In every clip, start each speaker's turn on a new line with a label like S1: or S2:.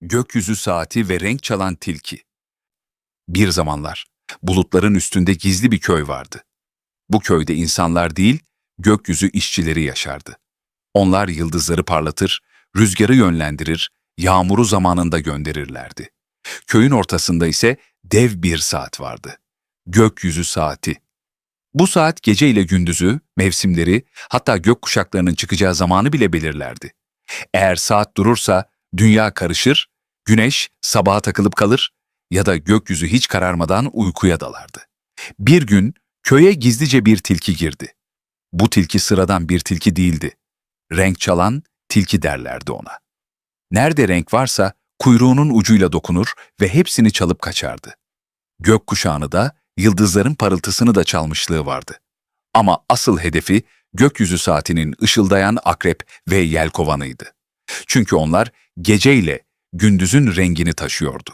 S1: gökyüzü saati ve renk çalan tilki. Bir zamanlar bulutların üstünde gizli bir köy vardı. Bu köyde insanlar değil, gökyüzü işçileri yaşardı. Onlar yıldızları parlatır, rüzgarı yönlendirir, yağmuru zamanında gönderirlerdi. Köyün ortasında ise dev bir saat vardı. Gökyüzü saati. Bu saat gece ile gündüzü, mevsimleri, hatta gök kuşaklarının çıkacağı zamanı bile belirlerdi. Eğer saat durursa dünya karışır, güneş sabaha takılıp kalır ya da gökyüzü hiç kararmadan uykuya dalardı. Bir gün köye gizlice bir tilki girdi. Bu tilki sıradan bir tilki değildi. Renk çalan tilki derlerdi ona. Nerede renk varsa kuyruğunun ucuyla dokunur ve hepsini çalıp kaçardı. Gökkuşağını da, yıldızların parıltısını da çalmışlığı vardı. Ama asıl hedefi gökyüzü saatinin ışıldayan akrep ve yelkovanıydı. Çünkü onlar geceyle gündüzün rengini taşıyordu.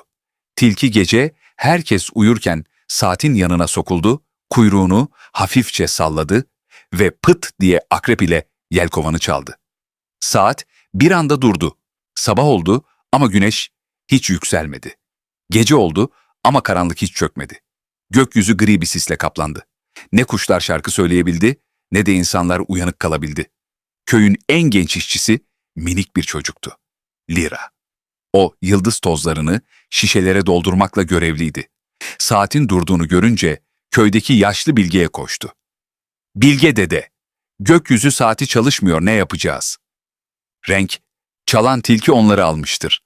S1: Tilki gece herkes uyurken saatin yanına sokuldu, kuyruğunu hafifçe salladı ve pıt diye akrep ile yelkovanı çaldı. Saat bir anda durdu. Sabah oldu ama güneş hiç yükselmedi. Gece oldu ama karanlık hiç çökmedi. Gökyüzü gri bir sisle kaplandı. Ne kuşlar şarkı söyleyebildi ne de insanlar uyanık kalabildi. Köyün en genç işçisi minik bir çocuktu. Lira. O yıldız tozlarını şişelere doldurmakla görevliydi. Saatin durduğunu görünce köydeki yaşlı Bilge'ye koştu. Bilge dede, gökyüzü saati çalışmıyor ne yapacağız? Renk, çalan tilki onları almıştır.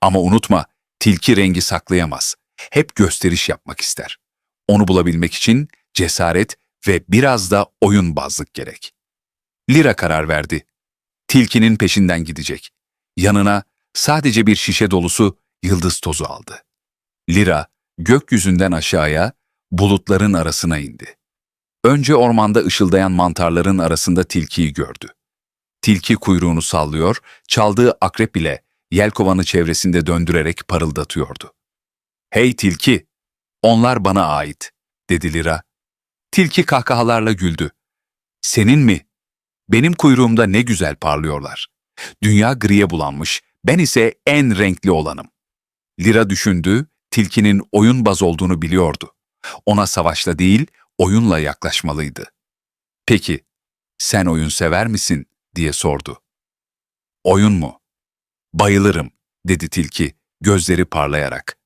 S1: Ama unutma, tilki rengi saklayamaz. Hep gösteriş yapmak ister. Onu bulabilmek için cesaret ve biraz da oyunbazlık gerek. Lira karar verdi. Tilkinin peşinden gidecek. Yanına sadece bir şişe dolusu yıldız tozu aldı. Lira gökyüzünden aşağıya bulutların arasına indi. Önce ormanda ışıldayan mantarların arasında tilkiyi gördü. Tilki kuyruğunu sallıyor, çaldığı akrep ile yelkovanı çevresinde döndürerek parıldatıyordu. ''Hey tilki, onlar bana ait.'' dedi Lira. Tilki kahkahalarla güldü. ''Senin mi? Benim kuyruğumda ne güzel parlıyorlar. Dünya griye bulanmış, ben ise en renkli olanım.'' Lira düşündü, tilkinin oyun baz olduğunu biliyordu. Ona savaşla değil, oyunla yaklaşmalıydı. ''Peki, sen oyun sever misin?'' diye sordu. ''Oyun mu?'' ''Bayılırım.'' dedi tilki, gözleri parlayarak.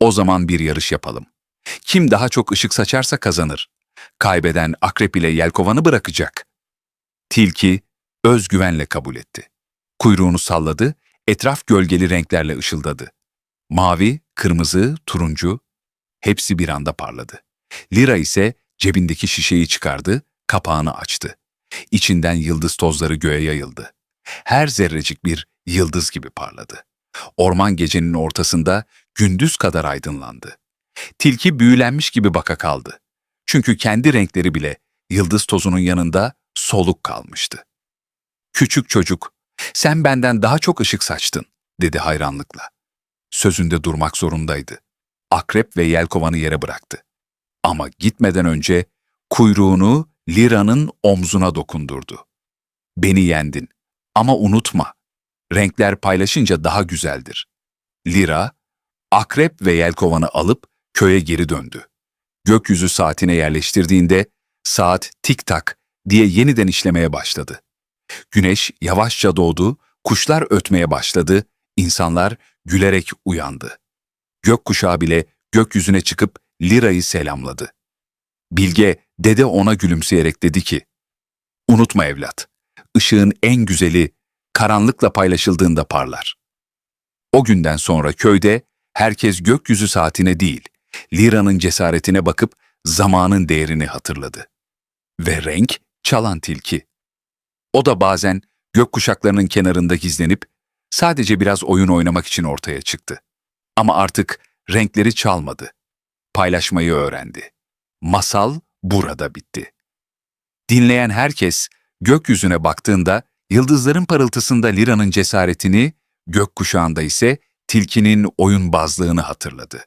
S1: ''O zaman bir yarış yapalım. Kim daha çok ışık saçarsa kazanır. Kaybeden akrep ile yelkovanı bırakacak.'' Tilki özgüvenle kabul etti. Kuyruğunu salladı, etraf gölgeli renklerle ışıldadı. Mavi, kırmızı, turuncu, hepsi bir anda parladı. Lira ise cebindeki şişeyi çıkardı, kapağını açtı. İçinden yıldız tozları göğe yayıldı. Her zerrecik bir yıldız gibi parladı. Orman gecenin ortasında gündüz kadar aydınlandı. Tilki büyülenmiş gibi baka kaldı. Çünkü kendi renkleri bile yıldız tozunun yanında soluk kalmıştı. Küçük çocuk, sen benden daha çok ışık saçtın, dedi hayranlıkla. Sözünde durmak zorundaydı. Akrep ve yelkovanı yere bıraktı. Ama gitmeden önce kuyruğunu Lira'nın omzuna dokundurdu. Beni yendin ama unutma, renkler paylaşınca daha güzeldir. Lira, akrep ve yelkovanı alıp köye geri döndü. Gökyüzü saatine yerleştirdiğinde saat tik tak diye yeniden işlemeye başladı. Güneş yavaşça doğdu, kuşlar ötmeye başladı, insanlar gülerek uyandı. Gökkuşağı bile gökyüzüne çıkıp Lira'yı selamladı. Bilge, dede ona gülümseyerek dedi ki, Unutma evlat, ışığın en güzeli karanlıkla paylaşıldığında parlar. O günden sonra köyde herkes gökyüzü saatine değil, Lira'nın cesaretine bakıp zamanın değerini hatırladı. Ve renk çalan tilki. O da bazen gökkuşaklarının kenarında gizlenip sadece biraz oyun oynamak için ortaya çıktı. Ama artık renkleri çalmadı. Paylaşmayı öğrendi. Masal burada bitti. Dinleyen herkes gökyüzüne baktığında yıldızların parıltısında Lira'nın cesaretini, gökkuşağında ise tilkinin oyunbazlığını hatırladı.